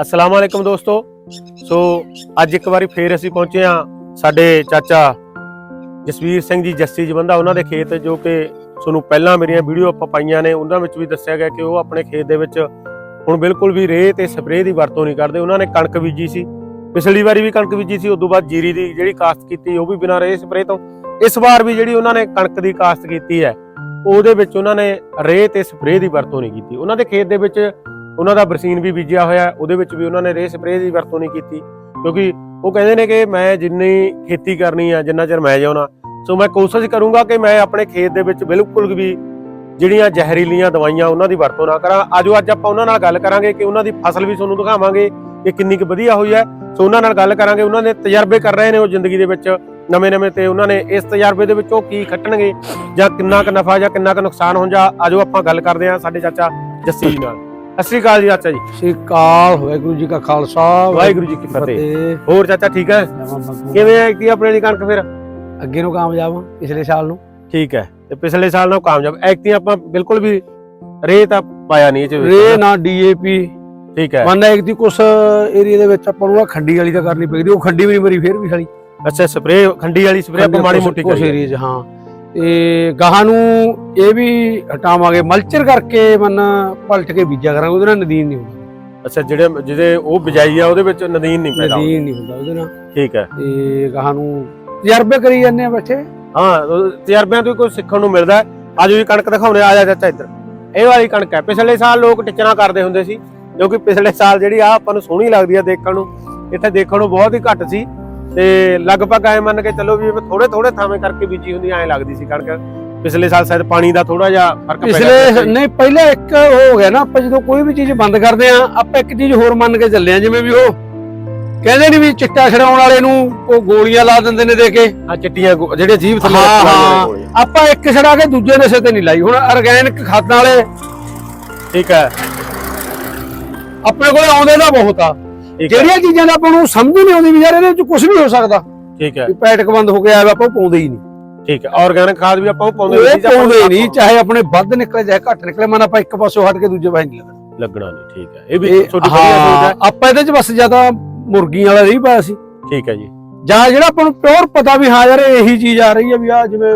ਅਸਲਾਮ ਵਾਲੇਕਮ ਦੋਸਤੋ। ਸੋ ਅੱਜ ਇੱਕ ਵਾਰੀ ਫੇਰ ਅਸੀਂ ਪਹੁੰਚੇ ਹਾਂ ਸਾਡੇ ਚਾਚਾ ਜਸਵੀਰ ਸਿੰਘ ਜੀ ਜੱਸੀ ਜਵੰਦਾ, ਉਹਨਾਂ ਦੇ ਖੇਤ, ਜੋ ਕਿ ਤੁਹਾਨੂੰ ਪਹਿਲਾਂ ਮੇਰੀਆਂ ਵੀਡੀਓ ਆਪਾਂ ਪਾਈਆਂ ਨੇ, ਉਹਨਾਂ ਵਿੱਚ ਵੀ ਦੱਸਿਆ ਗਿਆ ਕਿ ਉਹ ਆਪਣੇ ਖੇਤ ਦੇ ਵਿੱਚ ਹੁਣ ਬਿਲਕੁਲ ਵੀ ਰੇਹ ਤੇ ਸਪਰੇਅ ਦੀ ਵਰਤੋਂ ਨਹੀਂ ਕਰਦੇ। ਉਹਨਾਂ ਨੇ ਕਣਕ ਬੀਜੀ ਸੀ। ਪਿਛਲੀ ਵਾਰੀ ਵੀ ਕਣਕ ਬੀਜੀ ਸੀ ਉਸ ਤੋਂ ਬਾਅਦ ਜੀਰੀ ਦੀ ਜਿਹੜੀ ਕਾਸ਼ਤ ਕੀਤੀ, ਉਹ ਵੀ ਬਿਨਾਂ ਰੇਹ ਸਪਰੇਅ ਤੋਂ। ਇਸ ਵਾਰ ਵੀ ਜਿਹੜੀ ਉਹਨਾਂ ਨੇ ਕਣਕ ਦੀ ਕਾਸ਼ਤ ਕੀਤੀ ਹੈ, ਉਹਦੇ ਵਿੱਚ ਉਹਨਾਂ ਨੇ ਰੇਹ ਤੇ ਸਪਰੇਅ ਦੀ ਵਰਤੋਂ ਨਹੀਂ ਕੀਤੀ। ਉਹਨਾਂ ਦੇ ਖੇਤ ਦੇ ਵਿੱਚ ਉਹਨਾਂ ਦਾ ਬਰਸੀਨ ਵੀ ਬੀਜਿਆ ਹੋਇਆ ਉਹਦੇ ਵਿੱਚ ਵੀ ਉਹਨਾਂ ਨੇ ਰੇਹ ਸਪਰੇਅ ਦੀ ਵਰਤੋਂ ਨਹੀਂ ਕੀਤੀ। ਕਿਉਂਕਿ ਉਹ ਕਹਿੰਦੇ ਨੇ ਕਿ ਮੈਂ ਜਿੰਨੀ ਖੇਤੀ ਕਰਨੀ ਆ, ਜਿੰਨਾ ਚਿਰ ਮੈਂ ਜਿਉਣਾ, ਸੋ ਮੈਂ ਕੋਸ਼ਿਸ਼ ਕਰੂੰਗਾ ਕਿ ਮੈਂ ਆਪਣੇ ਖੇਤ ਦੇ ਵਿੱਚ ਬਿਲਕੁਲ ਵੀ ਜਿਹੜੀਆਂ ਜ਼ਹਿਰੀਲੀਆਂ ਦਵਾਈਆਂ ਉਹਨਾਂ ਦੀ ਵਰਤੋਂ ਨਾ ਕਰਾਂ। ਆਜੋ, ਅੱਜ ਆਪਾਂ ਉਹਨਾਂ ਨਾਲ ਗੱਲ ਕਰਾਂਗੇ ਕਿ ਉਹਨਾਂ ਦੀ ਫਸਲ ਵੀ ਤੁਹਾਨੂੰ ਦਿਖਾਵਾਂਗੇ ਕਿ ਕਿੰਨੀ ਕੁ ਵਧੀਆ ਹੋਈ ਹੈ। ਸੋ ਉਹਨਾਂ ਨਾਲ ਗੱਲ ਕਰਾਂਗੇ, ਉਹਨਾਂ ਨੇ ਤਜਰਬੇ ਕਰ ਰਹੇ ਨੇ ਉਹ ਜ਼ਿੰਦਗੀ ਦੇ ਵਿੱਚ ਨਵੇਂ-ਨਵੇਂ ਤੇ ਉਹਨਾਂ ਨੇ ਇਸ ਤਜਰਬੇ ਦੇ ਵਿੱਚੋਂ ਕੀ ਖੱਟਣਗੇ ਜਾਂ ਕਿੰਨਾ ਕੁ ਨਫਾ ਜਾਂ ਕਿੰਨਾ ਕੁ ਨੁਕਸਾਨ ਹੋ ਜਾ। ਆਜੋ, ਆਪਾਂ ਗੱਲ ਕਰਦੇ ਹਾਂ ਸਾਡੇ ਚਾਚਾ ਜੱਸੀ ਨਾਲ। ਸਤਿ ਸ਼੍ਰੀ ਅਕਾਲ ਜੀ ਚਾਚਾ ਜੀ। ਸ੍ਰੀ ਅਕਾਲ ਵਾਹਿਗੁਰੂ ਜੀ ਕਾ ਖਾਲਸਾ ਵਾਹਿਗੁਰੂ ਜੀ ਕੀ ਫਤਿਹ। ਹੋਰ ਚਾਚਾ ਠੀਕ ਹੈ। ਕਿਵੇਂ ਹੈ ਕੀ ਆਪਣੇ ਲਈ ਕਣਕ ਫਿਰ? ਅੱਗੇ ਨੂੰ ਕਾਮਯਾਬ ਪਿਛਲੇ ਸਾਲ ਨੂੰ। ਠੀਕ ਹੈ ਤੇ ਪਿਛਲੇ ਸਾਲ ਨਾਲੋਂ ਕਾਮਯਾਬ। ਐਕਟੀ ਆਪਾਂ ਬਿਲਕੁਲ ਵੀ ਰੇ ਤਾਂ ਪਾਇਆ ਨਹੀਂ ਇਹ ਚ ਰੇ ਨਾ ਡੀਏਪੀ। ਠੀਕ ਹੈ। ਮੰਨ ਇੱਕ ਦੀ ਕੁਛ ਏਰੀਆ ਦੇ ਵਿੱਚ ਆਪਾਂ ਨੂੰ ਆਹ ਖੰਡੀ ਵਾਲੀ ਤਾਂ ਕਰਨੀ ਪੈਂਦੀ ਉਹ ਖੰਡੀ ਵੀ ਨਹੀਂ ਮਰੀ ਫੇਰ ਵੀ ਸਾਲੀ। ਅੱਛਾ ਸਪਰੇ ਖੰਡੀ ਵਾਲੀ ਸਪਰੇ ਆਪਾਂ ਮਾੜੀ ਮੋਟੀ ਕੁਛ ਕਰੀ ਏਰੀਆ 'ਚ ਹਾਂ। ਤੇ ਗਾਹਾਂ ਨੂੰ ਇਹ ਵੀ ਹਟਾਵਾਂਗੇ। ਮਲਚਰ ਕਰਕੇ ਮੰਨ ਪਲਟ ਕੇ ਬੀਜਿਆ ਕਰਾਂਗੇ ਉਹਦੇ ਨਾਲ ਨਦੀਨ ਨਹੀਂ ਹੁੰਦਾ। ਅੱਛਾ ਜਿਹੜੇ ਜਿਹਦੇ ਉਹ ਬਿਜਾਈ ਆ ਉਹਦੇ ਵਿੱਚ ਨਦੀਨ ਨਹੀਂ ਪੈਦਾ। ਨਦੀਨ ਨਹੀਂ ਹੁੰਦਾ ਉਹਦੇ ਨਾਲ। ਠੀਕ ਹੈ। ਤੇ ਗਾਹਾਂ ਨੂੰ ਤਜਰਬੇ ਕਰੀ ਜਾਂਦੇ ਆ ਬੱਚੇ ਹਾਂ ਤਜਰਬਿਆਂ ਤੋਂ ਕੁਝ ਸਿੱਖਣ ਨੂੰ ਮਿਲਦਾ ਹੈ। ਆਜੋ ਜੀ ਕਣਕ ਦਿਖਾਉਣੇ ਆ ਜਾ ਚਾਚਾ ਇੱਧਰ। ਇਹ ਵਾਲੀ ਕਣਕ ਹੈ। ਪਿਛਲੇ ਸਾਲ ਲੋਕ ਟਿਚਣਾ ਕਰਦੇ ਹੁੰਦੇ ਸੀ ਕਿਉਂਕਿ ਪਿਛਲੇ ਸਾਲ ਜਿਹੜੀ ਆ ਆਪਾਂ ਨੂੰ ਸੋਹਣੀ ਲੱਗਦੀ ਆ ਦੇਖਣ ਨੂੰ। ਇੱਥੇ ਦੇਖਣ ਨੂੰ ਬਹੁਤ ਹੀ ਘੱਟ ਸੀ। ਤੇ ਲਗਭਗ ਐ ਮੰਨ ਕੇ ਚੱਲੋ ਵੀ ਥੋੜੇ ਥੋੜੇ ਥਾਵੇਂ ਕਰਕੇ ਬੀਜੀ ਹੁੰਦੀ ਐ ਲੱਗਦੀ ਸੀ ਕਣਕ। ਪਿਛਲੇ ਸਾਲ ਸ਼ਾਇਦ ਪਾਣੀ ਦਾ ਥੋੜਾ ਜਿਹਾ ਫ਼ਰਕ ਪੈ ਗਿਆ ਪਿਛਲੇ ਨਹੀਂ ਪਹਿਲਾਂ ਇੱਕ ਉਹ ਹੋ ਗਿਆ ਨਾ ਆਪਾਂ ਜਦੋਂ ਕੋਈ ਵੀ ਚੀਜ਼ ਬੰਦ ਕਰਦੇ ਆ ਆਪਾਂ ਇੱਕ ਚੀਜ਼ ਹੋਰ ਮੰਨ ਕੇ ਚੱਲੇ ਆ ਜਿਵੇਂ ਵੀ ਉਹ ਕਹਿੰਦੇ ਨੇ ਵੀ ਚਿੱਟਾ ਛਡਾਉਣ ਵਾਲੇ ਨੂੰ ਉਹ ਗੋਲੀਆਂ ਲਾ ਦਿੰਦੇ ਨੇ ਦੇ ਕੇ। ਆ ਚਿੱਟੀਆਂ ਜਿਹੜੇ ਜੀਵ ਥੱਲੇ। ਆਪਾਂ ਇੱਕ ਛਡਾ ਕੇ ਦੂਜੇ ਨਸ਼ੇ ਤੇ ਨਹੀਂ ਲਾਈ। ਹੁਣ ਆਰਗੈਨਿਕ ਖਾਦਾਂ ਵਾਲੇ ਠੀਕ ਹੈ। ਆਪਣੇ ਕੋਲੇ ਆਉਂਦੇ ਤਾਂ ਬਹੁਤ ਆ। ਜਿਹੜੀਆਂ ਚੀਜ਼ਾਂ ਦਾ ਆਪਾਂ ਨੂੰ ਸਮਝ ਨਹੀਂ ਆਉਂਦੀ ਵੀ ਯਾਰ ਇਹਦੇ ਵਿੱਚ ਕੁਝ ਵੀ ਹੋ ਸਕਦਾ। ਠੀਕ ਹੈ। ਵੀ ਪੈਟਕ ਬੰਦ ਹੋ ਗਿਆ ਆਪਾਂ ਪਾਉਂਦੇ ਹੀ ਨਹੀਂ। ਠੀਕ ਹੈ। ਆਰਗੈਨਿਕ ਖਾਦ ਵੀ ਆਪਾਂ ਉਹ ਪਾਉਂਦੇ ਆਪਾਂ ਪਾਉਂਦੇ ਨਹੀਂ ਚਾਹੇ ਆਪਣੇ ਵੱਧ ਨਿਕਲੇ ਚਾਹੇ ਘੱਟ ਨਿਕਲੇ ਮਨ ਆਪਾਂ ਇੱਕ ਪਾਸੋਂ ਹਟ ਕੇ ਦੂਜੇ ਪਾਸੇ ਨਹੀਂ ਲੱਗਣਾ। ਲੱਗਣਾ ਨਹੀਂ ਠੀਕ ਹੈ। ਇਹ ਵੀ ਤੁਹਾਡੀ ਵਧੀਆ ਸੋਚ ਹਾਂ, ਆਪਾਂ ਇਹਦੇ ਚ ਬਸ ਜ਼ਿਆਦਾ ਮੁਰਗੀਆਂ ਵਾਲਾ ਨਹੀਂ ਪਾਇਆ ਸੀ। ਠੀਕ ਹੈ ਜੀ। ਜਾਂ ਜਿਹੜਾ ਆਪਾਂ ਨੂੰ ਪਿਓਰ ਪਤਾ ਵੀ ਹਾਂ ਯਾਰ ਇਹੀ ਚੀਜ਼ ਆ ਰਹੀ ਹੈ ਵੀ ਆ ਜਿਵੇਂ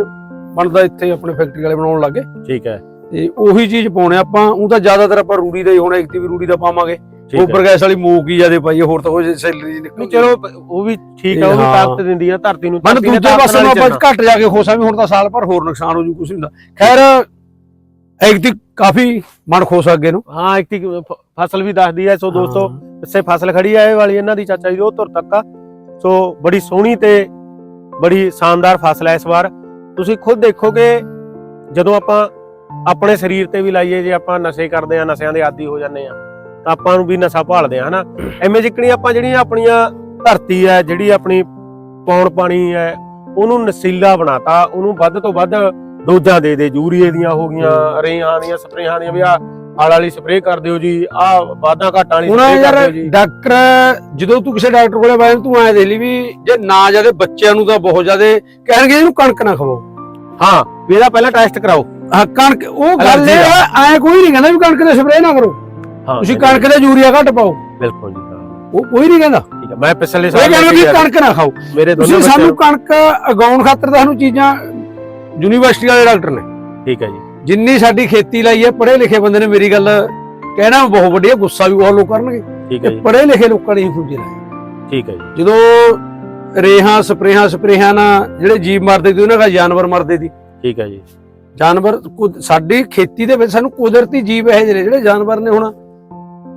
ਬਣਦਾ ਇੱਥੇ ਆਪਣੇ ਫੈਕਟਰੀ ਵਾਲੇ ਬਣਾਉਣ ਲੱਗੇ। ਠੀਕ ਹੈ। ਤੇ ਉਹੀ ਚੀਜ਼ ਪਾਉਣੇ ਆਪਾਂ ਉਹ ਤਾਂ ਜ਼ਿਆਦਾਤਰ ਆਪਾਂ ਰੂੜੀ ਦਾ ਹੀ ਹੋਣਾ ਇੱਕ ਤੇ ਵੀ ਰੂੜੀ ਦਾ ਪਾਵਾਂਗੇ। ਉੱਪਰ ਗੈਸ ਵਾਲੀ ਮੂਕ ਹੀ ਜਿਆਦੇ ਪਾਈਏ ਹੋਰ ਤਾਂ ਕੋਈ ਸੈਲਰੀ ਨਿਕਲ ਚਲੋ ਉਹ ਵੀ ਠੀਕ ਹੈ ਉਹ ਵੀ। ਤਾਕਤ ਦਿੰਦੀ ਆ ਧਰਤੀ ਨੂੰ ਮਨ ਦੂਜੇ ਪਾਸੇ ਨੂੰ ਆਪਾਂ। ਘੱਟ ਜਾ ਕੇ ਖੋਸਾਂ ਵੀ ਹੁਣ ਤਾਂ ਸਾਲ ਭਰ ਹੋਰ ਨੁਕਸਾਨ ਹੋ ਜੂ ਕੁਛ ਨਹੀਂ ਹੁੰਦਾ। ਖੈਰ ਇੱਕ ਦੀ ਕਾਫੀ ਮਨ ਖੋਸ ਆ ਅੱਗੇ ਨੂੰ। ਹਾਂ ਇੱਕ ਤੀ ਫਸਲ ਵੀ ਦੱਸਦੀ ਹੈ ਸੋ ਦੋਸਤੋ ਪਿੱਛੇ ਫਸਲ ਖੜੀ ਹੈ ਇਹ ਵਾਲੀ ਇਹਨਾਂ ਦੀ ਚਾਚਾ ਜੀ ਉਹ ਧੁਰ ਤੱਕ ਆ। ਸੋ ਬੜੀ ਸੋਹਣੀ ਤੇ ਬੜੀ ਸ਼ਾਨਦਾਰ ਫਸਲ ਹੈ ਇਸ ਵਾਰ। ਤੁਸੀਂ ਖੁਦ ਦੇਖੋਗੇ ਜਦੋਂ ਆਪਾਂ ਆਪਣੇ ਸਰੀਰ ਤੇ ਵੀ ਲਾਈਏ ਜੇ ਆਪਾਂ ਨਸ਼ੇ ਕਰਦੇ ਆ ਨਸ਼ਿਆਂ ਦੇ ਆਦੀ ਹੋ ਜਾਂਦੇ ਆ ਤਾਂ ਆਪਾਂ ਨੂੰ ਵੀ ਨਸ਼ਾ ਭਾਲਦੇ ਆ ਹਨਾ? ਐਵੇਂ ਜਿੱਕਣੀ ਆਪਾਂ ਜਿਹੜੀਆਂ ਆਪਣੀਆਂ ਧਰਤੀ ਹੈ ਜਿਹੜੀ ਆਪਣੀ ਪੌਣ ਪਾਣੀ ਹੈ ਉਹਨੂੰ ਨਸੀਲਾ ਬਣਾਤਾ ਉਹਨੂੰ ਵੱਧ ਤੋਂ ਵੱਧ ਡੋਜ਼ਾਂ ਦੇ ਦੇ ਯੂਰੀਏ ਦੀਆਂ ਹੋ ਗਈਆਂ ਰੇਹਾਂ ਦੀਆਂ ਸਪਰੇਹਾਂ ਦੀਆਂ ਵੀ ਆ ਆਲ ਵਾਲੀ ਸਪਰੇਅ ਕਰ ਦਿਓ ਜੀ ਆ ਵਾਧਾ ਘਾਟਾਂ ਵਾਲੀ ਸਪਰੇਅ ਕਰ ਦਿਓ ਜੀ। ਡਾਕਟਰ ਜਦੋਂ ਤੂੰ ਕਿਸੇ ਡਾਕਟਰ ਕੋਲੇ ਬਾਈ ਤੂੰ ਐ ਦੇ ਲਈ ਵੀ ਜੇ ਨਾ ਜਿਆਦੇ ਬੱਚਿਆਂ ਨੂੰ ਤਾਂ ਬਹੁਤ ਜਿਆਦੇ ਕਹਿਣਗੇ ਇਹਨੂੰ ਕਣਕ ਨਾ ਖਵਾਓ। ਹਾਂ ਇਹਦਾ ਪਹਿਲਾਂ ਟੈਸਟ ਕਰਾਓ। ਹਾਂ ਕਣਕ ਉਹ ਗੱਲ ਇਹ ਐ ਕੋਈ ਨਹੀਂ ਕਹਿੰਦਾ ਵੀ ਕਣਕ ਦੇ ਸਪਰੇਅ ਨਾ ਕਰੋ। ਹਾਂ ਤੁਸੀਂ ਕਣਕ ਦੇ ਯੂਰੀਆ ਘੱਟ ਪਾਓ। ਬਿਲਕੁਲ ਜੀ ਹਾਂ। ਉਹ ਕੋਈ ਨਹੀਂ ਕਹਿੰਦਾ। ਠੀਕ ਹੈ ਮੈਂ ਪਿਛਲੇ ਸਾਲ ਕਹਿੰਦਾ ਵੀ ਕਣਕ ਨਾ ਖਾਓ। ਮੇਰੇ ਦੋਨੋਂ ਤੁਸੀਂ ਸਾਨੂੰ ਕਣਕ ਉਗਾਉਣ ਖਾਤਰ ਤਾਂ ਸਾਨੂੰ ਚੀਜ਼ਾਂ ਯੂਨੀਵਰਸਿਟੀ ਵਾਲੇ ਡਾਕਟਰ ਨੇ। ਠੀਕ ਹੈ ਜੀ। ਜਿੰਨੀ ਸਾਡੀ ਖੇਤੀ ਲਾਈ ਹੈ ਪੜ੍ਹੇ ਲਿਖੇ ਬੰਦੇ ਨੇ ਮੇਰੀ ਗੱਲ ਕਹਿਣਾ ਬਹੁਤ ਵੱਡੀ ਹੈ ਗੁੱਸਾ ਵੀ ਬਹੁਤ ਲੋਕ ਕਰਨਗੇ। ਠੀਕ ਹੈ ਜੀ। ਪੜ੍ਹੇ ਲਿਖੇ ਲੋਕਾਂ ਨੇ ਹੀ ਖੁੰਝੇ ਲਾਏ। ਠੀਕ ਹੈ ਜੀ। ਜਦੋਂ ਰੇਹਾਂ ਸਪਰੇਹਾਂ ਸਪਰੇਹਾਂ ਨਾਲ ਜਿਹੜੇ ਜੀਵ ਮਰਦੇ ਸੀ ਉਹਨਾਂ ਦਾ ਜਾਨਵਰ ਮਰਦੇ ਸੀ। ਠੀਕ ਹੈ ਜੀ। ਜਾਨਵਰ ਸਾਡੀ ਖੇਤੀ ਦੇ ਵਿੱਚ ਸਾਨੂੰ ਕੁਦਰਤੀ ਜੀਵ ਇਹ ਜਿਹੜੇ ਜਿਹੜੇ ਜਾਨਵਰ ਨੇ ਹੁਣ।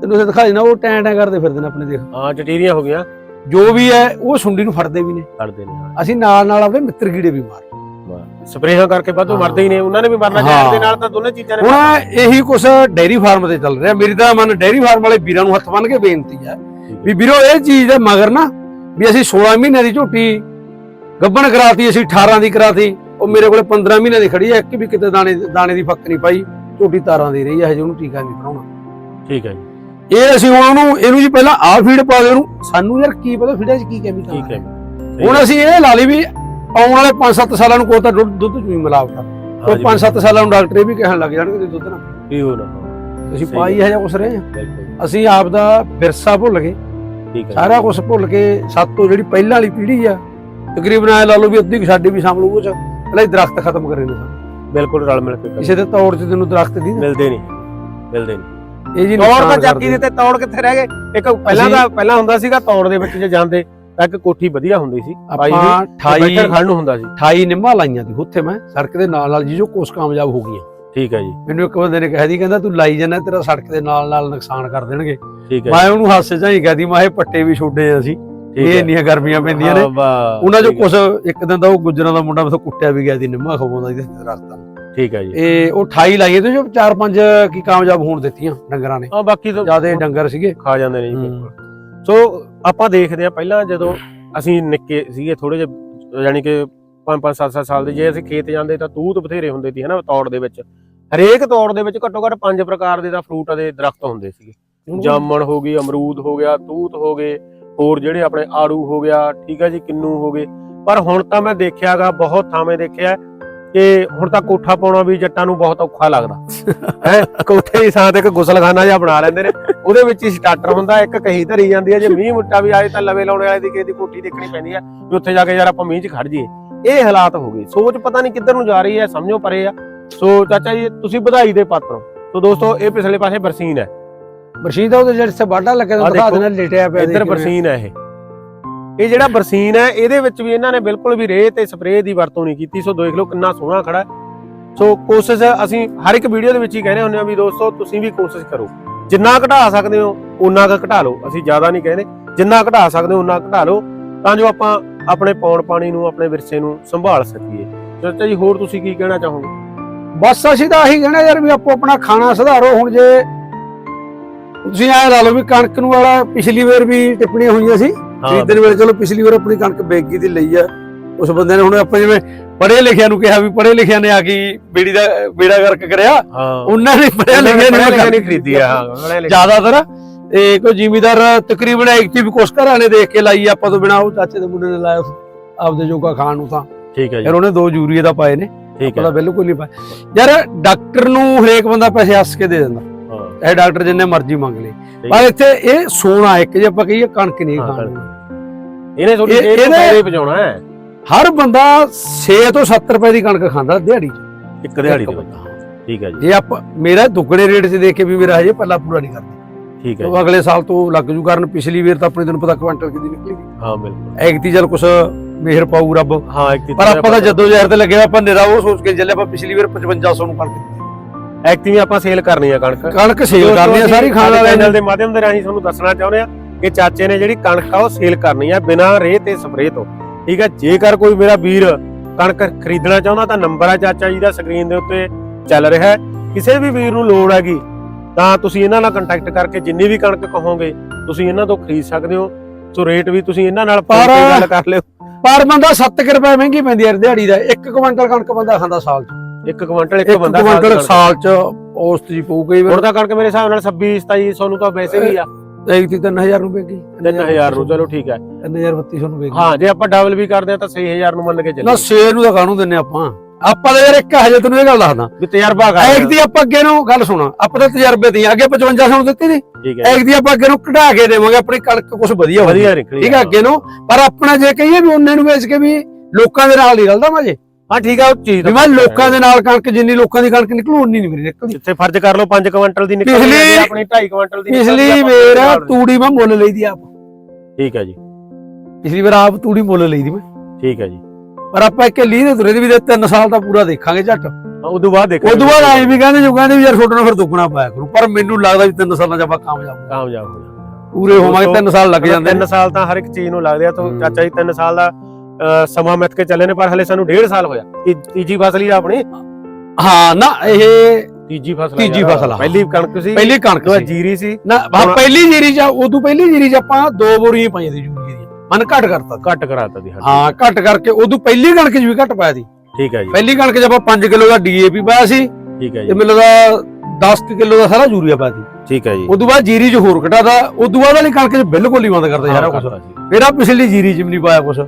ਤੈਨੂੰ ਇਹ ਦਿਖਾਈ ਨਾ ਉਹ ਟੈਂ ਟੈਂ ਕਰਦੇ ਫਿਰਦੇ ਨੇ ਆਪਣੇ ਦੇਖ। ਹਾਂ ਟਟੀਰੀਆਂ ਹੋ ਗਈਆਂ। ਜੋ ਵੀ ਹੈ ਉਹ ਸੁੰਡੀ ਨੂੰ ਫੜਦੇ ਵੀ ਨੇ। ਕਰਦੇ ਨੇ ਹਾਂ। ਅਸੀਂ ਨਾਲ ਨਾਲ ਆਪਣੇ ਮਿੱਤਰ ਕੀੜੇ ਵੀ ਮਾਰ ਸਪਰੇਹਾਂ ਕਰਕੇ ਵਾਧੂ। ਮਰਦੇ ਹੀ ਨੇ ਉਹਨਾਂ ਨੇ ਵੀ ਮਰਨਾ। ਜ਼ਹਿਰ ਦੇ ਨਾਲ ਤਾਂ ਦੋਨੇ ਚੀਜ਼ਾਂ ਨੇ ਹੁਣ ਇਹੀ ਕੁਛ ਡੇਅਰੀ ਫਾਰਮ ਤੇ ਚੱਲ ਰਿਹਾ। ਮੇਰੀ ਤਾਂ ਮਨ ਡੇਅਰੀ ਫਾਰਮ ਵਾਲੇ ਵੀਰਾਂ ਨੂੰ ਹੱਥ ਬੰਨ ਕੇ ਬੇਨਤੀ ਹੈ ਵੀ ਵੀਰੋ ਇਹ ਚੀਜ਼ ਦੇ ਮਗਰ ਨਾ ਵੀ ਅਸੀਂ 16 ਮਹੀਨਿਆਂ ਦੀ ਝੋਟੀ ਗੱਬਣ ਕਰਾਤੀ ਅਸੀਂ 18 ਦੀ ਕਰਾਤੀ। ਉਹ ਮੇਰੇ ਕੋਲੇ 15 ਮਹੀਨਿਆਂ ਦੀ ਖੜੀ ਹੈ ਇੱਕ ਵੀ ਕਿਤੇ ਦਾਣੇ ਦਾਣੇ ਦੀ ਫੱਕ ਨਹੀਂ ਪਾਈ। ਝੋਟੀ ਤਾਰਾਂ ਦੀ ਰਹੀ ਹੈ ਹਜੇ ਉਹਨੂੰ ਟੀਕਾ ਨਹੀਂ ਬਣਾਉਣਾ ਠੀਕ ਹੈ ਜੀ। ਇਹ ਅਸੀਂ ਹੁਣ ਉਹਨੂੰ ਇਹਨੂੰ ਜੀ ਪਹਿਲਾਂ ਆ ਫੀਡ ਪਾ ਦੇ ਉਹਨੂੰ ਸਾਨੂੰ ਯਾਰ ਕੀ ਪਤਾ ਫੀਡਾਂ 'ਚ ਕੀ ਕੈਮੀਕਲ ਠੀਕ ਹੈ। ਹੁਣ ਅਸੀਂ ਇਹ ਲਾ ਲਈ ਵੀ ਆਉਣ ਵਾਲੇ 5-7 ਸਾਲਾਂ ਨੂੰ ਕੋਈ ਤਾਂ ਦੁੱਧ ਦੁੱਧ ਚ ਵੀ ਮਿਲਾਵਟ ਉਹ ਜੀ, 5-7 ਸਾਲਾਂ ਨੂੰ ਡਾਕਟਰ ਇਹ ਵੀ ਕਹਿਣ ਲੱਗ ਜਾਣਗੇ ਦੁੱਧ ਨਾ ਵੀ ਹੋ ਨਾ। ਅਸੀਂ ਪਾਈ ਹੈ ਜਾਂ ਕੁਛ ਰਹੇ ਹਾਂ। ਅਸੀਂ ਆਪ ਦਾ ਵਿਰਸਾ ਭੁੱਲ ਗਏ। ਠੀਕ ਹੈ। ਸਾਰਾ ਕੁਝ ਭੁੱਲ ਕੇ ਸਾਤੋਂ ਜਿਹੜੀ ਪਹਿਲਾਂ ਵਾਲੀ ਪੀੜ੍ਹੀ ਆ ਤਕਰੀਬਨ ਐ ਲਾ ਲਓ ਵੀ ਅੱਧੀ ਸਾਡੀ ਵੀ ਸਾਂਭ ਲਓ ਉਹ ਚ। ਪਹਿਲਾਂ ਹੀ ਦਰਖਤ ਖਤਮ ਕਰੇ ਨੇ। ਬਿਲਕੁਲ ਰਲ ਮਿਲ ਕੇ। ਕਿਸੇ ਦੇ ਤੌਰ 'ਚ ਤੈਨੂੰ ਦਰਖਤ ਦੀ ਮਿਲਦੇ ਨਹੀਂ। ਮਿਲਦੇ ਨਹੀਂ। ਇਹ ਜੀ ਤੌੜ ਤਾਂ ਚੱਕੀ ਦੇ। ਤੇ ਤੌੜ ਕਿੱਥੇ ਰਹਿ ਗਏ? ਇੱਕ ਪਹਿਲਾਂ ਦਾ ਪਹਿਲਾਂ ਹੁੰਦਾ ਸੀਗਾ ਤੌੜ ਦੇ ਵਿੱਚ ਜੇ ਜਾਂਦੇ ਤਾਂ ਇੱਕ ਕੋਠੀ ਵਧੀਆ ਹੁੰਦੀ ਸੀ। ਆਪਾਂ ਹੋਈ, ਤੇ 28 ਬੈਠਣ ਖੜਨ ਨੂੰ ਹੁੰਦਾ ਸੀ। 28 ਨਿੰਮਾਂ ਲਾਈਆਂ ਸੀ ਉੱਥੇ ਮੈਂ ਸੜਕ ਦੇ ਨਾਲ ਨਾਲ ਜੀ ਜੋ ਕੋਸ ਕਾਮਯਾਬ ਹੋ ਗਈਆਂ। ਠੀਕ ਹੈ ਜੀ। ਮੈਨੂੰ ਇੱਕ ਬੰਦੇ ਨੇ ਕਹਿ ਦੀ ਕਹਿੰਦਾ ਤੂੰ ਲਾਈ ਜਾਂਦਾ ਤੇਰਾ ਸੜਕ ਦੇ ਨਾਲ ਨਾਲ ਨੁਕਸਾਨ ਕਰ ਦੇਣਗੇ। ਠੀਕ ਹੈ ਮੈਂ ਉਹਨੂੰ ਹਾਸੇ ਚ ਹੀ ਕਹਦੀ ਮੈਂ ਇਹ ਪੱਟੇ ਵੀ ਛੋਡੇ ਆ ਅਸੀਂ। ਇਹ ਇੰਨੀਆਂ ਗਰਮੀਆਂ ਪੈਂਦੀਆਂ ਨੇ। ਉਹਨਾਂ ਹੈ, ਕੁਛ ਇੱਕ ਦਿਨ ਦਾ ਉਹ ਗੁੱਜਰਾਂ ਦਾ ਮੁੰਡਾ ਮੈਥੋਂ ਕੁੱਟਿਆ ਵੀ ਗਿਆ ਸੀ ਨਿੰਮਾ ਖਵਾਉਂਦਾ ਸੀ ਨੂੰ ਠੀਕ ਹੈ ਜੀ। ਇਹ ਉਹ 28 ਲਾਈਏ ਤੇ ਜੋ 4-5 ਕੀ ਕਾਮਯਾਬ ਹੋਣ ਦਿੱਤੀਆਂ ਡੰਗਰਾਂ ਨੇ। ਆ ਬਾਕੀ ਤਾਂ ਜਿਆਦੇ ਡੰਗਰ ਸੀਗੇ। ਖਾ ਜਾਂਦੇ ਨੇ ਜੀ। ਬਿਲਕੁਲ। ਸੋ ਆਪਾਂ ਦੇਖਦੇ ਆ ਪਹਿਲਾਂ ਜਦੋਂ ਅਸੀਂ ਨਿੱਕੇ ਸੀਗੇ ਥੋੜੇ ਜਿਹੇ ਯਾਨੀ ਕਿ 5-5 7-7 ਸਾਲ ਦੇ ਜੇ ਅਸੀਂ ਖੇਤ ਜਾਂਦੇ ਤਾਂ ਤੂਤ ਬਥੇਰੇ ਹੁੰਦੇ ਸੀ ਹਨਾ ਤੌੜ ਦੇ ਵਿੱਚ। ਹਰੇਕ ਤੌੜ ਦੇ ਵਿੱਚ ਘੱਟੋ ਘੱਟ ਪੰਜ ਪ੍ਰਕਾਰ ਦੇ ਦਾ ਫਰੂਟ ਦੇ ਦਰਖਤ ਹੁੰਦੇ ਸੀਗੇ। ਜਾਮਣ ਹੋ ਗਈ ਅਮਰੂਦ ਹੋ ਗਿਆ ਤੂਤ ਹੋ ਗਏ ਹੋਰ ਜਿਹੜੇ ਆਪਣੇ ਆੜੂ ਹੋ ਗਿਆ ਠੀਕ ਹੈ ਜੀ ਕਿੰਨੂ ਹੋ ਗਏ। ਪਰ ਹੁਣ ਤਾਂ ਮੈਂ ਦੇਖਿਆਗਾ ਬਹੁਤ ਥਾਵੇਂ ਦੇਖਿਆ ਕਿ ਹੁਣ ਤਾਂ ਕੋਠਾ ਪਾਉਣਾ ਵੀ ਜੱਟਾਂ ਨੂੰ ਬਹੁਤ ਔਖਾ ਲੱਗਦਾ। ਹੈ? ਕੋਠੇ ਦੀ ਥਾਂ ਤੇ ਇੱਕ ਗੁਸਲਖਾਨਾ ਜਿਹਾ ਬਣਾ ਲੈਂਦੇ ਨੇ। ਉਹਦੇ ਵਿੱਚ ਹੀ ਸਟਾਰਟਰ ਹੁੰਦਾ ਇੱਕ ਕਹੀ ਧਰੀ ਜਾਂਦੀ ਹੈ। ਜੇ ਮੀਂਹ ਮੁੱਟਾ ਵੀ ਆਏ ਤਾਂ ਲਵੇ ਲਾਉਣੇ ਵਾਲੇ ਦੀ ਕਿਸੇ ਦੀ ਕੋਠੀ ਦੇਖਣੀ ਪੈਂਦੀ ਹੈ ਵੀ ਉੱਥੇ ਜਾ ਕੇ ਯਾਰ ਆਪਾਂ ਮੀਂਹ 'ਚ ਖੜ ਜਾਈਏ। ਇਹ ਹਾਲਾਤ ਹੋ ਗਏ। ਸੋਚ ਪਤਾ ਨਹੀਂ ਕਿੱਧਰ ਨੂੰ ਜਾ ਰਹੀ ਹੈ ਸਮਝੋ ਪਰੇ ਆ। ਸੋ ਚਾਚਾ ਜੀ ਤੁਸੀਂ ਵਧਾਈ ਦੇ ਪਾਤਰ ਹੋ। ਸੋ ਦੋਸਤੋ ਇਹ ਪਿਛਲੇ ਪਾਸੇ ਬਰਸੀਨ ਹੈ। ਬਰਸ਼ੀਦ ਉਹਦੇ ਜਿਹੜੇ ਸੇ ਬਾਡਾ ਲੱਗਿਆ ਦਿਖਾ ਦੇਣਾ ਲੇਟਿਆ ਪਿਆ ਇੱਧਰ। ਬਰਸੀਨ ਹੈ ਇਹ। ਇਹ ਜਿਹੜਾ ਬਰਸੀਨ ਹੈ, ਇਹਦੇ ਵਿੱਚ ਵੀ ਇਹਨਾਂ ਨੇ ਬਿਲਕੁਲ ਵੀ ਰੇਹ ਤੇ ਸਪਰੇਅ ਦੀ ਵਰਤੋਂ ਨਹੀਂ ਕੀਤੀ। ਸੋ ਦੇਖ ਲਓ ਕਿੰਨਾ ਸੋਹਣਾ ਖੜਾ ਸੋ ਕੋਸ਼ਿਸ਼, ਅਸੀਂ ਹਰ ਇੱਕ ਵੀਡੀਓ ਦੇ ਵਿੱਚ ਹੀ ਕਹਿੰਦੇ ਹੁੰਦੇ ਆ ਵੀ ਦੋਸਤੋ, ਤੁਸੀਂ ਵੀ ਕੋਸ਼ਿਸ਼ ਕਰੋ। ਜਿੰਨਾ ਘਟਾ ਸਕਦੇ ਹੋ ਉਨਾ ਕੁ ਘਟਾ ਲਓ। ਅਸੀਂ ਜ਼ਿਆਦਾ ਨਹੀਂ ਕਹਿੰਦੇ। ਜਿੰਨਾ ਘਟਾ ਸਕਦੇ ਹੋ ਉਨਾ ਘਟਾ ਲਓ। ਤਾਂ ਜੋ ਆਪਾਂ ਆਪਣੇ ਪੌਣ ਪਾਣੀ ਨੂੰ, ਆਪਣੇ ਵਿਰਸੇ ਨੂੰ ਸੰਭਾਲ ਸਕੀਏ। ਚਾਚਾ ਜੀ, ਹੋਰ ਤੁਸੀਂ ਕੀ ਕਹਿਣਾ ਚਾਹੋਗੇ? ਬਸ ਅਸੀਂ ਤਾਂ ਇਹੀ ਕਹਿਣਾ ਯਾਰ ਵੀ ਆਪੋ ਆਪਣਾ ਖਾਣਾ ਸੁਧਾਰੋ। ਹੁਣ ਜੇ ਤੁਸੀਂ ਐ ਲਾ ਲਓ ਵੀ ਕਣਕ ਨੂੰ ਵਾਲਾ ਪਿਛਲੀ ਵਾਰ ਵੀ ਟਿੱਪਣੀਆਂ ਹੋਈਆਂ ਸੀ। ਖਰੀਦਣ ਵੇਲੇ ਚਲੋ ਪਿਛਲੀ ਵਾਰ ਆਪਣੀ ਕਣਕ ਬੇਗੀ ਦੀ ਲਈ ਆ ਉਸ ਬੰਦੇ ਨੇ ਹੁਣ ਆਪਾਂ ਜਿਵੇਂ ਪੜ੍ਹੇ ਲਿਖਿਆ ਨੂੰ ਕਿਹਾ ਵੀ ਪੜ੍ਹੇ ਲਿਖਿਆ ਨੇ ਆ ਕੀ ਬੇੜੀ ਦਾ ਬੇੜਾ ਗਰਕ ਕਰਿਆ ਉਹਨਾਂ ਨੇ ਪੜ੍ਹਿਆ ਲਿਖਿਆ ਲਿਖਿਆ ਨਹੀਂ ਖਰੀਦੀ ਆ ਜ਼ਿਆਦਾਤਰ ਤੇ ਕੋਈ ਜ਼ਿਮੀਦਾਰ ਤਕਰੀਬਨ ਐਕਟਿਵ ਕੁਛ ਘਰਾਂ ਨੇ ਦੇਖ ਕੇ ਲਾਈ ਆਪਾਂ ਤੋਂ ਬਿਨਾ ਉਹ ਚਾਚੇ ਦੇ ਮੁੰਡੇ ਨੇ ਲਾਇਆ ਆਪਦੇ ਜੋਗਾ ਖਾਣ ਨੂੰ ਤਾਂ। ਠੀਕ ਹੈ ਜੀ। ਯਾਰ ਉਹਨੇ ਦੋ ਯੂਰੀਏ ਦਾ ਪਾਏ ਨੇ ਠੀਕ ਹੈ। ਬਿਲਕੁਲ ਨਹੀਂ ਪਾਏ। ਯਾਰ ਡਾਕਟਰ ਨੂੰ ਹਰੇਕ ਬੰਦਾ ਪੈਸੇ ਹੱਸ ਕੇ ਦੇ ਦਿੰਦਾ। ਇਹ ਡਾਕਟਰ ਜਿੰਨੇ ਮਰਜ਼ੀ ਮੰਗ ਲੇ। ਪਰ ਇੱਥੇ ਇਹ ਸੋਨਾ ਇੱਕ ਜੇ ਆਪਾਂ ਕਹੀਏ ਕਣਕ ਨਹੀਂ ਖਾਣੀ। ਇਹਨੇ ਤੁਹਾਡੀ ਇਹ- ਇਹ ਇਹਦੇ ਪਜਾਉਣਾ ਹੈ। ਹਰ ਬੰਦਾ 6 ਤੋਂ 70 ਰੁਪਏ ਦੀ ਕਣਕ ਖਾਂਦਾ ਦਿਹਾੜੀ ਇੱਕ ਦਿਹਾੜੀ ਦੇ। ਠੀਕ ਹੈ ਜੀ। ਜੇ ਆਪਾਂ ਮੇਰਾ ਦੁੱਗਣੇ ਰੇਟ 'ਚ ਦੇਖ ਕੇ ਵੀ ਮੇਰਾ ਹਜੇ ਪੱਲਾ ਪੂਰਾ ਨਹੀਂ ਕਰਦਾ। ਠੀਕ ਹੈ ਉਹ ਅਗਲੇ ਸਾਲ ਤੋਂ ਲੱਗ ਜੂ ਕਰਨ ਪਿਛਲੀ ਵਾਰ ਤਾਂ ਆਪਣੇ ਤੈਨੂੰ ਪਤਾ ਕੁਆਂਟਲ ਕਿਦੀ ਨਿਕਲੀ ਹਾਂ ਬਿਲਕੁਲ। ਐਗਤੀ ਚਲ ਕੁਛ ਮਿਹਰ ਪਾਊ ਰੱਬ। ਹਾਂ ਇੱਕ ਪਰ ਆਪਾਂ ਤਾਂ ਜਦੋਂ ਜ਼ਹਿਰ ਤੇ ਲੱਗਿਆ ਆਪਾਂ ਨਿਰਾ ਉਹ ਸੋਚ ਕੇ ਚੱਲੇ ਆਪਾਂ ਪਿਛਲੀ ਵਾਰ 5500 ਨੂੰ ਦਿੱਤੀ ਐਕਟਿਵ ਆਪਾਂ ਸੇਲ ਕਰਨੀ ਆ ਕਣਕ ਕਣਕ ਸੇਲ ਕਰਨੀ ਆ ਸਾਰੀ ਖਾਣ ਵਾਲਿਆਂ ਚੈਨਲ ਦੇ ਮਾਧਿਅਮ ਦੇ ਰਾਹੀਂ ਤੁਹਾਨੂੰ ਦੱਸਣਾ ਚਾਹੁੰਦੇ ਆ ਕਿ ਚਾਚੇ ਨੇ ਜਿਹੜੀ ਕਣਕ ਆ ਉਹ ਸੇਲ ਕਰਨੀ ਆ ਬਿਨਾਂ ਰੇਹ ਤੇ ਸਪਰੇਅ ਤੋਂ। ਠੀਕ ਹੈ ਜੇਕਰ ਕੋਈ ਮੇਰਾ ਵੀਰ ਕਣਕ ਖਰੀਦਣਾ ਚਾਹੁੰਦਾ ਤਾਂ ਨੰਬਰ ਆ ਚਾਚਾ ਜੀ ਦਾ ਸਕਰੀਨ ਦੇ ਉੱਤੇ ਚੱਲ ਰਿਹਾ ਹੈ। ਕਿਸੇ ਵੀ ਵੀਰ ਨੂੰ ਲੋੜ ਹੈਗੀ ਤਾਂ ਤੁਸੀਂ ਇਹਨਾਂ ਨਾਲ ਕੰਟੈਕਟ ਕਰਕੇ ਜਿੰਨੀ ਵੀ ਕਣਕ ਕਹੋਗੇ ਤੁਸੀਂ ਇਹਨਾਂ ਤੋਂ ਖਰੀਦ ਸਕਦੇ ਹੋ। ਸੋ ਰੇਟ ਵੀ ਤੁਸੀਂ ਇਹਨਾਂ ਨਾਲ ਪਰ- ਗੱਲ ਕਰ ਲਿਓ। ਪਰ ਬੰਦਾ 7 ਰੁਪਏ ਮਹਿੰਗੀ ਪੈਂਦੀ ਹੈ ਦਿਹਾੜੀ ਦਾ। 1 ਕੁਇੰਟਲ ਕਣਕ ਬੰਦਾ ਖਾਂਦਾ ਸਾਲ 'ਚ। ਇੱਕ ਕੁਇੰਟਲ ਇੱਕ 1 ਬੰਦਾ ਸਾਲ ਕੁਇੰਟਲ ਚ ਸਾਲ 'ਚ ਔਸਤ ਜੀ ਪਊ ਕਈ ਵਾਰ ਹੁਣ ਤਾਂ ਕਣਕ ਮੇਰੇ ਹਿਸਾਬ ਨਾਲ 26 2700 ਨੂੰ ਤਾਂ ਵੈਸੇ ਵੀ ਆ। ਐਗਤੀ 3000 ਨੂੰ ਵੇਗੀ 3000 ਨੂੰ ਚਲੋ ਠੀਕ ਹੈ 3032 ਨੂੰ ਵੇਗੀ ਹਾਂ ਜੇ ਆਪਾਂ ਡਬਲ ਵੀ ਕਰਦੇ ਆ ਤਾਂ 6000 ਨੂੰ ਮੰਨ ਕੇ ਨਾ ਚੱਲੀਏ 6 ਨੂੰ ਤਾਂ ਕਾਹਨੂੰ ਦਿੰਨੇ ਆਪਾਂ? ਆਪਾਂ ਤਾਂ ਯਾਰ ਇੱਕ ਹਜੇ ਤੈਨੂੰ ਇਹ ਗੱਲ ਦੱਸਦਾ। ਵੀ ਤਜਰਬਾ ਕਰ। ਐਗਤੀ ਆਪਾਂ ਅੱਗੇ ਨੂੰ ਗੱਲ ਸੁਣਾ ਆਪਾਂ ਤਾਂ ਤਜਰਬੇ ਦੀ ਅੱਗੇ 5500 ਨੂੰ ਦਿੱਤੀ ਨਹੀਂ ਠੀਕ ਹੈ। ਐਗਤੀ ਆਪਾਂ ਅੱਗੇ ਨੂੰ ਕਢਾ ਕੇ ਦੇਵਾਂਗੇ ਆਪਣੀ ਕਣਕ ਕੁਝ ਵਧੀਆ ਵਧੀਆ ਨਿਕਲੀ ਠੀਕ ਹੈ ਅੱਗੇ ਨੂੰ। ਪਰ ਆਪਣਾ ਜੇ ਕਹੀਏ ਵੀ ਉਹਨੇ ਨੂੰ ਵੇਚ ਕੇ ਵੀ ਲੋਕਾਂ ਦੇ ਨਾਲ ਨਹੀਂ ਰਲਦਾ ਮੈਂ ਜੇ। ਹਾਂ ਠੀਕ ਹੈ ਉਹ ਚੀਜ਼ ਵੀ ਮੈਂ ਲੋਕਾਂ ਦੇ ਨਾਲ ਕਣਕ ਜਿੰਨੀ ਲੋਕਾਂ ਦੀ ਕਣਕ ਨਿਕਲੂ ਉਨੀ ਨਹੀਂ ਮੇਰੀ ਨਿਕਲਦੀ। ਜਿੱਥੇ ਫਰਜ਼ ਕਰ ਲਓ 5 ਕੁਇੰਟਲ ਦੀ ਨਿਕਲਦੀ ਹੈ, ਆਪਣੀ 2.5 ਕੁਇੰਟਲ ਦੀ ਪਿਛਲੀ ਨਾਲ- ਤੂੜੀ ਮੈਂ ਮੁੱਲ ਲਈ ਦੀ ਆਪ। ਠੀਕ ਹੈ ਜੀ। ਪਿਛਲੀ ਵਾਰ ਆਪ ਤੂੜੀ ਮੁੱਲ ਲਈ ਦੀ ਮੈਂ। ਠੀਕ ਹੈ ਜੀ। ਪਰ ਆਪਾਂ ਇੱਕ ਲੀ ਦੇ ਤੁਰੇ ਦੀ ਵੀ ਦੇ 3 ਸਾਲ ਦਾ ਪੂਰਾ ਦੇਖਾਂਗੇ ਝੱਟ। ਉਦੋਂ ਬਾਅਦ ਦੇਖੋ ਉਦੋਂ ਬਾਅਦ ਆਏ ਵੀ ਕਹਿੰਦੇ ਜੋ ਕਹਿੰਦੇ ਵੀ ਯਾਰ ਛੋਟਣਾ ਫਿਰ ਦੁੱਗਣਾ ਪਾਇਆ ਕਰੂ। ਪਰ ਮੈਨੂੰ ਲੱਗਦਾ ਵੀ 3 ਸਾਲਾਂ ਚ ਆਪਾਂ ਕਾਮਯਾਬ। ਕਾਮਯਾਬ ਹੋ ਜਾਓ ਪੂਰੇ ਹੋਵਾਂਗੇ 3 ਸਾਲ ਲੱਗ ਜਾਂਦੇ ਨੇ। 3 ਸਾਲ ਤਾਂ ਹਰ ਇੱਕ ਚੀਜ਼ ਨੂੰ ਲੱਗਦੇ ਆ ਤਾਂ। ਚਾਚਾ ਜੀ 3 ਸਾਲ ਦਾ ਸਮਾਂ ਮਿੱਥ ਕੇ ਚੱਲੇ ਨੇ ਪਰ ਹਲੇ ਸਾਨੂੰ 1.5 ਸਾਲ ਹੋਇਆ। ਤੀ- ਤੀਜੀ ਫਸਲ ਹੀ ਆ ਆਪਣੀ। ਹਾਂ ਨਾ ਇਹ ਤੀਜੀ ਫਸਲ ਆ ਤੀਜੀ ਯਾਰ। ਫਸਲ ਆ। ਪਹਿਲੀ ਕਣਕ ਸੀ। ਪਹਿਲੀ ਕਣਕ ਸੀ। ਜੀਰੀ ਸੀ। ਨਾ ਹਾਂ, ਹੁਣ- ਪਹਿਲੀ ਜੀਰੀ ਚ ਉਦੋਂ ਪਹਿਲੀ ਜੀਰੀ ਚ ਆਪਾਂ ਦੋ ਬੋਰੀਆਂ ਪਾਈਆਂ ਦੀ ਯੂਰੀਏ ਦੀਆਂ ਮਨ ਘੱਟ ਕਰਤਾ ਘੱਟ ਕਰਾਤਾ ਦੀ ਹਾਂਜੀ। ਹਾਂ ਘੱਟ ਕਰਕੇ ਉਦੋਂ ਪਹਿਲੀ ਕਣਕ ਚ ਵੀ ਘੱਟ ਪਾਇਆ ਸੀ। ਠੀਕ ਹੈ ਜੀ। ਪਹਿਲੀ ਕਣਕ ਚ ਆਪਾਂ 5 ਕਿਲੋ ਦਾ ਡੀਏਪੀ ਪਾਇਆ ਸੀ। ਠੀਕ ਹੈ ਤੇ ਜੀ। ਮੈਨੂੰ ਲੱਗਾ 10 ਕਿਲੋ ਦਾ ਸਾਰਾ ਯੂਰੀਆ ਪਾਇਆ ਸੀ। ਠੀਕ ਹੈ ਜੀ। ਉਦੋਂ ਬਾਅਦ ਜੀਰੀ ਚ ਹੋਰ ਘਟਾਦਾ ਉਦੋਂ ਬਾਅਦ ਵਾਲੀ ਕਣਕ ਚ ਬਿਲਕੁਲ ਹੀ ਬੰਦ ਕਰਦਾ ਸਾਰਾ ਕੁਝ ਕਰਤਾ ਸੀ, ਆ ਪਿਛਲੀ ਜੀਰੀ ਚ ਵੀ ਨਹੀਂ ਪਾਇਆ ਕੁਝ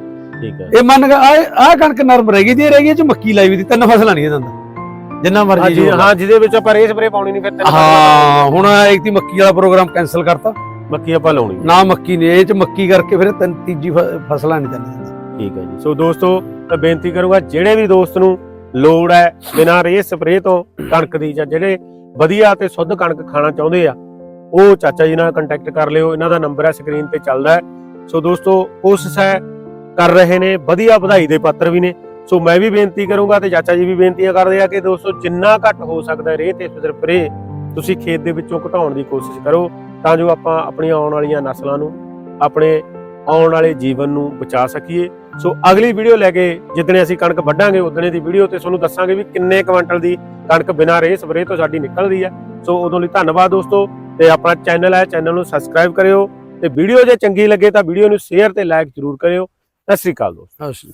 ਠੀਕ ਹੈ ਇਹ ਮੰਨ ਗਾ ਆ ਆਹ ਕਣਕ ਨਰਮ ਰਹਿ ਗਈ ਇਹ ਰਹਿ ਗਈ ਚ ਮੱਕੀ ਲਾਈ ਵੀ ਦੀ ਤਿੰਨ ਫਸਲਾਂ ਨਹੀਂ ਦਿੰਦਾ ਜਿੰਨਾ ਮਰਜ਼ੀ ਲਾ। ਹਾਂ ਜਿਹਦੇ ਵਿੱਚ ਆਪਾਂ ਰੇ ਸਪਰੇ ਪਾਉਣੀ ਨਹੀਂ ਫਿਰ ਤੈਨੂੰ ਹਾਂ ਹੁਣ ਇੱਕ ਤੀ ਮੱਕੀ ਵਾਲਾ ਪ੍ਰੋਗਰਾਮ ਕੈਨਸਲ ਕਰਤਾ। ਮੱਕੀ ਆਪਾਂ ਲਾਉਣੀ ਨਹੀਂ। ਨਾ ਮੱਕੀ ਨੇ ਇਹ ਚ ਮੱਕੀ ਕਰਕੇ ਫਿਰ ਤਿੰਨ ਤੀਜੀ ਫਸਲਾਂ ਨਹੀਂ ਦਿੰਦੇ ਠੀਕ ਹੈ ਜੀ। ਸੋ ਦੋਸਤੋ ਮੈਂ ਬੇਨਤੀ ਕਰੂੰਗਾ ਜਿਹੜੇ ਵੀ ਦੋਸਤ ਨੂੰ ਲੋੜ ਹੈ ਬਿਨਾਂ ਰੇ ਸਪਰੇ ਤੋਂ ਕਣਕ ਦੀ ਜਾਂ ਜਿਹੜੇ ਵਧੀਆ ਤੇ ਸ਼ੁੱਧ ਕਣਕ ਖਾਣਾ ਚਾਹੁੰਦੇ ਆ ਉਹ ਚਾਚਾ ਜੀ ਨਾਲ ਕੰਟੈਕਟ ਕਰ ਲਿਓ। ਇਹਨਾਂ ਦਾ ਨੰਬਰ ਹੈ ਸਕਰੀਨ ਤੇ ਚੱਲਦਾ ਹੈ। ਸੋ ਦੋਸਤੋ ਕੋਸ਼ਿਸ਼ ਹੈ ਕਰ ਰਹੇ ਨੇ, ਵਧੀਆ ਵਧਾਈ ਦੇ ਪਾਤਰ ਵੀ ਨੇ। ਸੋ ਮੈਂ ਵੀ ਬੇਨਤੀ ਕਰੂੰਗਾ ਤੇ ਚਾਚਾ ਜੀ ਵੀ ਬੇਨਤੀਆਂ ਕਰਦੇ ਆ ਕਿ ਦੋਸਤੋ ਜਿੰਨਾ ਘੱਟ ਹੋ ਸਕਦਾ ਰੇਹ ਤੇ ਸਪਰੇ ਤੁਸੀਂ ਖੇਤ ਦੇ ਵਿੱਚੋਂ ਘਟਾਉਣ ਦੀ ਕੋਸ਼ਿਸ਼ ਕਰੋ, ਤਾਂ ਜੋ ਆਪਾਂ ਆਪਣੀਆਂ ਆਉਣ ਵਾਲੀਆਂ ਨਸਲਾਂ ਨੂੰ, ਆਪਣੇ ਆਉਣ ਵਾਲੇ ਜੀਵਨ ਨੂੰ ਬਚਾ ਸਕੀਏ। ਸੋ ਅਗਲੀ ਵੀਡੀਓ ਲੈ ਕੇ ਜਿੱਦਣੇ ਅਸੀਂ ਕਣਕ ਵੱਢਾਂਗੇ, ਉਦਣੇ ਦੀ ਵੀਡੀਓ ਤੇ ਤੁਹਾਨੂੰ ਦੱਸਾਂਗੇ ਵੀ ਕਿੰਨੇ ਕੁਇੰਟਲ ਦੀ ਕਣਕ ਬਿਨਾਂ ਰੇਹ ਸਪਰੇ ਤੋਂ ਸਾਡੀ ਨਿਕਲਦੀ ਹੈ ਸੋ ਉਦੋਂ ਲਈ ਧੰਨਵਾਦ ਦੋਸਤੋ ਤੇ ਆਪਣਾ ਚੈਨਲ ਹੈ, ਚੈਨਲ ਨੂੰ ਸਬਸਕ੍ਰਾਈਬ ਕਰਿਓ ਤੇ ਵੀਡੀਓ ਜੇ ਚੰਗੀ ਲੱਗੇ ਤਾਂ ਵੀਡੀਓ ਨੂੰ ਸ਼ੇਅਰ ਤੇ ਲਾਈਕ ਜ਼ਰੂਰ ਕਰਿਓ। ਸਤਿ ਸ੍ਰੀ ਅਕਾਲ ਦੋਸਤੋ। ਸ਼੍ਰੀ